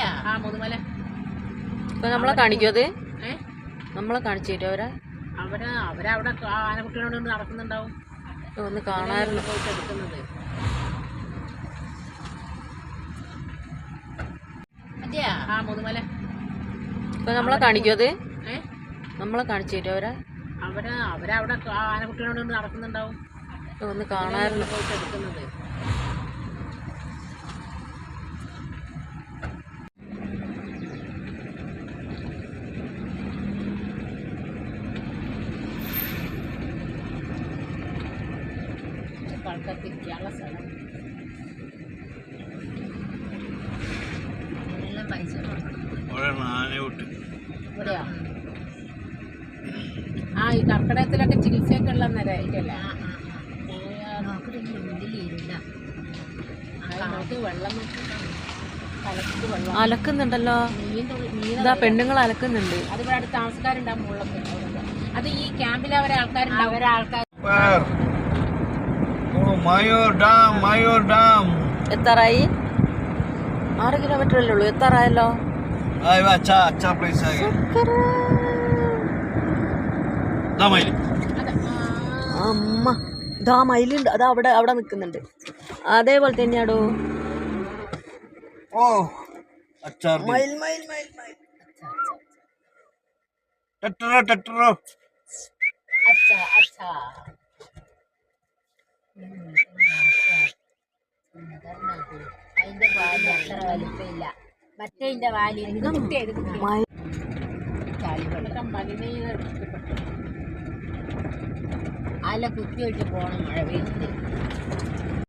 ആ മുതുമല ഇപ്പൊ നമ്മളെ കാണിക്കോ അത്? നമ്മളെ കാണിച്ചു തരും അവരെ? അവർ അവരവിടെ ആനക്കുട്ടികളോട് നടക്കുന്നുണ്ടാവും. ഒന്ന് കാണാറുണ്ട് പോയിട്ട് എടുക്കുന്നത് ആ മുതുമല ഇപ്പൊ നമ്മളെ കാണിക്കോ അത്? നമ്മളെ കാണിച്ചു തരും അവരെ? അവർ അവരവിടെ ആ ആനക്കുട്ടികളോട് നടക്കുന്നുണ്ടാവും. ഒന്ന് കാണാറുണ്ട് പോയിട്ട് എടുക്കുന്നത് ആൾക്കാർക്കിരിക്കാനുള്ള സ്ഥലം. എല്ലാം പൈസ ഇവിടെയാ? ആ ഈ കർക്കിടകത്തിലൊക്കെ ചികിത്സയൊക്കെ ഉള്ള നമുക്ക് വെള്ളം വെള്ളം. അലക്കുന്നുണ്ടല്ലോ. ഇതാ പെണ്ണുങ്ങൾ അലക്കുന്നുണ്ട്. അത് ഇവിടെ അടുത്ത് താമസക്കാരുണ്ടാവും മുകളിലൊക്കെ. അത് ഈ ക്യാമ്പിൽ അവരെ ആൾക്കാരുണ്ടാവും. അവരെ ആൾക്കാർ മയോർ ഡാം മയോർ ഡാം എത്താറായി? ആറ് കിലോമീറ്റർ അല്ലേ ഉള്ളൂ? എത്താറായല്ലോ? അമ്മ. ദാ മയിലുണ്ട്. അത് അവിടെ അവിടെ നിൽക്കുന്നുണ്ട് അതേപോലെ തന്നെയാടോ? ഓ മയിൽ മയിൽ മയിൽ മയിൽ. ടെട്ടറോ ടെട്ടറോ അച്ഛാ അച്ഛാ. അതിന്റെ വാൽ അത്ര വലിപ്പമില്ല മറ്റേതിന്റെ വാൽ അല്ല കുത്തി വെച്ച് പോണം മഴ പെയ്യുന്നത്